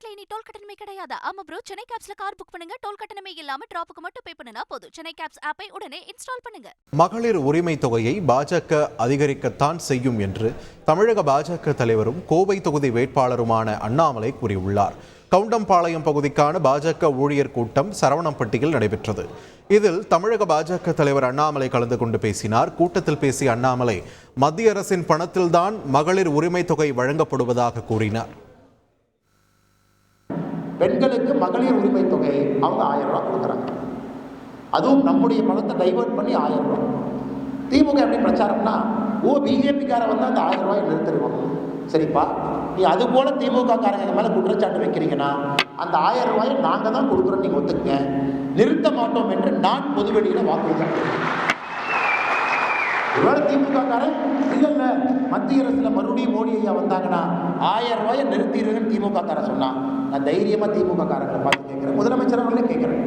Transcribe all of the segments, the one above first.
தமிழ்நாட்டுல இனி டோல் கட்டணமே கிடையாது. ஆமா ப்ரோ சென்னை கேப்ஸ்ல கார் புக் பண்ணுங்க. டோல் கட்டணமே இல்லாம டிராப்புக்கு மட்டும் பே பண்ணினா போதும். சென்னை கேப்ஸ் ஆப்பை உடனே இன்ஸ்டால் பண்ணுங்க. மகளிர் உரிமை தொகையை பாஜக அதிகரிக்கத்தான் செய்யும் என்று தமிழக பாஜக தலைவரும் கோவை தொகுதி வேட்பாளருமான அண்ணாமலை கூறியுள்ளார். கவுண்டம்பாளையம் பகுதிக்கான பாஜக ஊழியர் கூட்டம் சரவணம்பட்டியில் நடைபெற்றது. இதில் தமிழக பாஜக தலைவர் அண்ணாமலை கலந்து கொண்டு பேசினார். கூட்டத்தில் பேசிய அண்ணாமலை மத்திய அரசின் பணத்தில்தான் மகளிர் உரிமை தொகை வழங்கப்படுவதாக கூறினார். பெண்களுக்கு மகளிர் உரிமை தொகை அவங்க ஆயிரம் ரூபா கொடுக்குறாங்க. அதுவும் நம்முடைய பணத்தை டைவர்ட் பண்ணி ஆயிரம் ரூபா திமுக எப்படி பிரச்சாரம்னா ஓ பிஜேபிக்கார வந்து அந்த ஆயிரம் ரூபாய் நிறுத்திடுவோம். சரிப்பா. நீ அது போல திமுக காரங்க எங்க மேலே குற்றச்சாட்டு வைக்கிறீங்கன்னா அந்த ஆயிரம் ரூபாயை நாங்கள் தான் கொடுக்குறோம் நீங்கள் ஒத்துக்குங்க. நிறுத்த மாட்டோம் என்று நான் பொதுவெளியில் வாக்குறுதி ஒருவேளை திமுக காரன் இல்ல மத்திய அரசுல மறுபடியும் மோடி ஐயா வந்தாங்கன்னா ஆயிரம் ரூபாயை நிறுத்திடுங்கன்னு திமுக காரன் சொன்னான். நான் தைரியமா திமுக காரங்களை பார்த்து கேட்கிறேன். முதலமைச்சர் அவர்களே கேட்கிறேன்.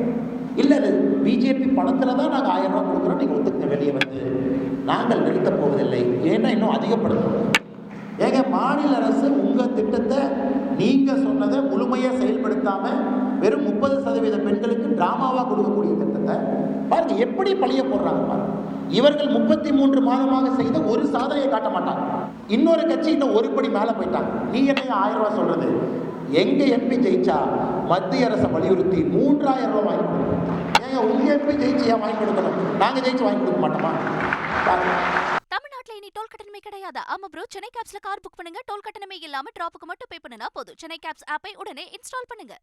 இல்லை அது பிஜேபி பணத்துல தான் நாங்கள் ஆயிரம் ரூபாய் கொடுக்குறோம். நீங்கள் ஒத்துக்க வெளியே வந்து நாங்கள் நிறுத்தப் போவதில்லை. ஏன்னா இன்னும் அதிகப்படுத்தணும் ஏங்க மாநில அரசு உங்கள் திட்டத்தை நீங்கள் சொன்னதை முழுமையாக செயல்படுத்தாமல் சதவீத பெண்களுக்கு டிராமாவாக கொடுக்கக்கூடிய திட்டத்தை பாருங்க எப்படி பழிய போடுறாங்க பாருங்க. இவர்கள் முப்பத்தி மூன்று மாதமாக செய்த ஒரு சாதனையை காட்ட மாட்டாங்க. இன்னொரு கட்சி இன்னும் ஒரு படி மேலே போயிட்டாங்க. நீ என்ன ஆயிரம் ரூபாய் சொல்றது? எங்க எம்பி ஜெயிச்சா மத்திய அரசை வலியுறுத்தி மூன்றாயிரம் ரூபாய் வாங்கி கொடுக்கணும் ஏங்க உங்க எம்பி ஜெயிச்சு ஏன் வாங்கி கொடுக்கணும்? நாங்க ஜெயிச்சு வாங்கி கொடுக்க மாட்டோமா? இனி டோல் கட்டணமே கிடையாது? ஆமா ப்ரோ சென்னை கேப்ஸ்ல கார் புக் பண்ணுங்க. டோல் கட்டணமே இல்லாம டிராப்புக்கு மட்டும் பே பண்ணினா போதும். சென்னை கேப்ஸ் ஆப்பை உடனே இன்ஸ்டால் பண்ணுங்க.